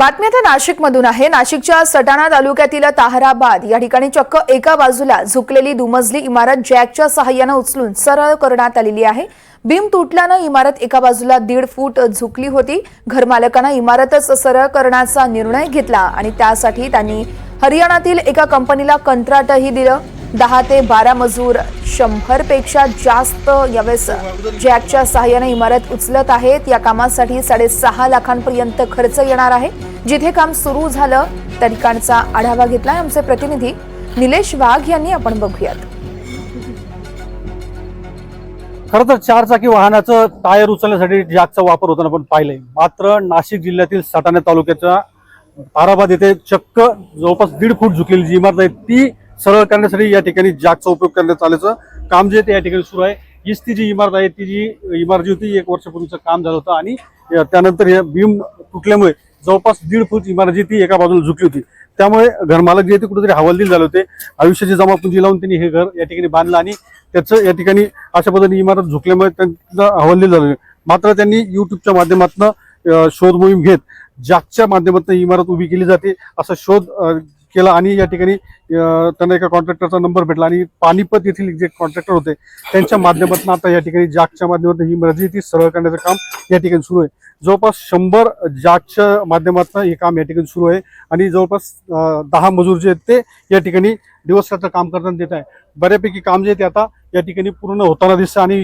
बातमी आता नाशिकमधून आहे. नाशिकच्या सटाणा तालुक्यातील ताहराबाद या ठिकाणी चक्क एका बाजूला झुकलेली दुमजली इमारत जॅकच्या सहाय्यानं उचलून सरळ करण्यात आलेली आहे. बीम तुटल्यानं इमारत एका बाजूला दीड फूट झुकली होती. घरमालकानं इमारतच सरळ करण्याचा निर्णय घेतला आणि त्यासाठी त्यांनी हरियाणातील एका कंपनीला कंत्राटही दिलं. दहा ते बारा मजूर शंभरपेक्षा जास्त यावेळेस जॅकच्या सहाय्याने इमारत उचलत आहेत. या कामासाठी साडेसहा लाखांपर्यंत खर्च येणार आहे. जिथे काम सुरू झालं त्या ठिकाणचा आढावा घेतलाय आमचे प्रतिनिधी निलेश वाघ यांनी. आपण बघूयात. खरं तर चारचाकी वाहनाचं टायर उचलण्यासाठी जॅकचा वापर होताना आपण पाहिलंय. मात्र नाशिक जिल्ह्यातील सटाणा तालुक्याच्या ताराबाद येथे चक्क जवळपास दीड फूट झुकलेली जी इमारत आहे ती सरळ करण्यासाठी या ठिकाणी जॅकचा उपयोग करण्यात आल्याचं काम जे ते या ठिकाणी सुरू आहे. हीच ती जी इमारत आहे ती जी इमारत जी होती एक वर्षापूर्वीचं काम झालं होतं आणि त्यानंतर हे बीम तुटल्यामुळे जवळपास दीड फूट इमारती ती एका बाजूला झुकली होती. त्यामुळे घरमालक जे आहे ते कुठेतरी हवालदिल झाले होते. आयुष्याची जमापुंजी लावून त्यांनी हे घर या ठिकाणी बांधलं आणि त्याचं या ठिकाणी अशा पद्धतीने इमारत झुकल्यामुळे त्यांचं हवालदिल झालं. मात्र त्यांनी युट्यूबच्या माध्यमातून शोध मोहीम घेत जागच्या माध्यमातून इमारत उभी केली जाते. असा शोध केला आणि या ठिकाणी त्यांना एका कॉन्ट्रॅक्टरचा नंबर भेटला आणि पानिपत येथील जे कॉन्ट्रॅक्टर होते त्यांच्या माध्यमातून आता या ठिकाणी जागच्या माध्यमातून ही इमारत ती सरळ करण्याचं काम या ठिकाणी सुरू आहे. जवळपास शंभर जागच्या माध्यमातून हे काम या ठिकाणी सुरू आहे आणि जवळपास दहा मजूर जे आहेत ते या ठिकाणी दिवसरात्र काम करताना देत आहे. बऱ्यापैकी काम जे आहे ते आता या ठिकाणी पूर्ण होताना दिसतं आणि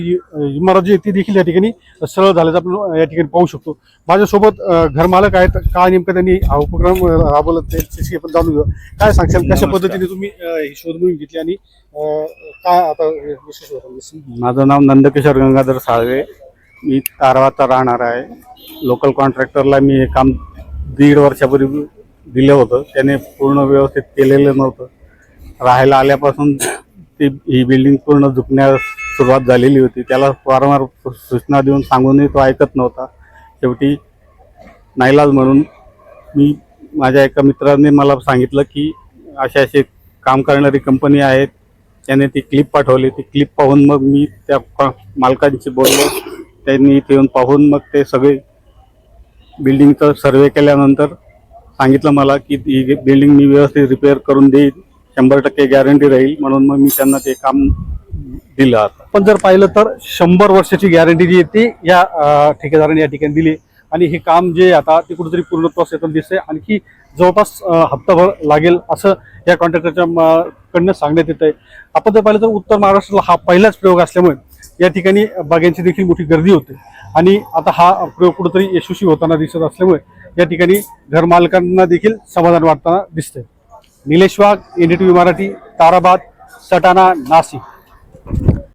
इमारत जी ती देखील या ठिकाणी सरळ झाल्याचं आपण या ठिकाणी पाहू शकतो. माझ्यासोबत घरमालक आहेत. काय नेमकं त्यांनी हा उपक्रम राबवला त्याच्याशी आपण जाणून घेऊ. काय सांगशाल? कशा. पद्धतीने तुम्ही ही शोध मोहीम घेतली आणि काय आता विशेष होतं? माझं नाव नंदकिशोर गंगाधर साळवे. मी कारवाचा राहणार आहे. लोकल कॉन्ट्रॅक्टरला मी हे काम दीड वर्षापूर्वी दिलं होतं. त्याने पूर्ण व्यवस्थित केलेलं नव्हतं. राहायला आल्यापासून ती ही बिल्डिंग पूर्ण झुकण्यास सुरुवात झालेली होती. त्याला वारंवार सूचना देऊन सांगूनही तो ऐकत नव्हता. शेवटी नाईलाज म्हणून मी माझ्या एका मित्राने मला सांगितलं की असे असे काम करणारी कंपनी आहेत. त्याने ती क्लिप पाठवली. ती क्लिप पाहून मग मी त्या मालकांशी बोललो. त्यांनी इथे येऊन पाहून मग ते सगळे बिल्डिंगचं सर्वे केल्यानंतर सांगितलं मला की ही बिल्डिंग मी व्यवस्थित रिपेअर करून देईन. शंभर टक्के गॅरंटी राहील. म्हणून मग मी त्यांना ते काम दिलं आता. पण जर पाहिलं तर शंभर वर्षाची गॅरंटी जी ती या ठेकेदाराने या ठिकाणी दिली. आणि हे काम जे आता ते कुठेतरी पूर्णत्वास येताना दिसतंय. आणखी जवळपास हप्ताभर लागेल असं या कॉन्ट्रॅक्टरच्या कडनं सांगण्यात येत आहे आपण जर पाहिलं तर उत्तर महाराष्ट्राला हा पहिलाच प्रयोग असल्यामुळे या ठिकाणी बागांची देखील मोठी गर्दी होते. आणि आता हा प्रयोग कुठेतरी यशस्वी होताना दिसत असल्यामुळे या ठिकाणी घरमालकांना देखील समाधान वाटताना दिसतंय. निलेश वाघ व्ही मराठी ताराबाद सटाणा नाशिक.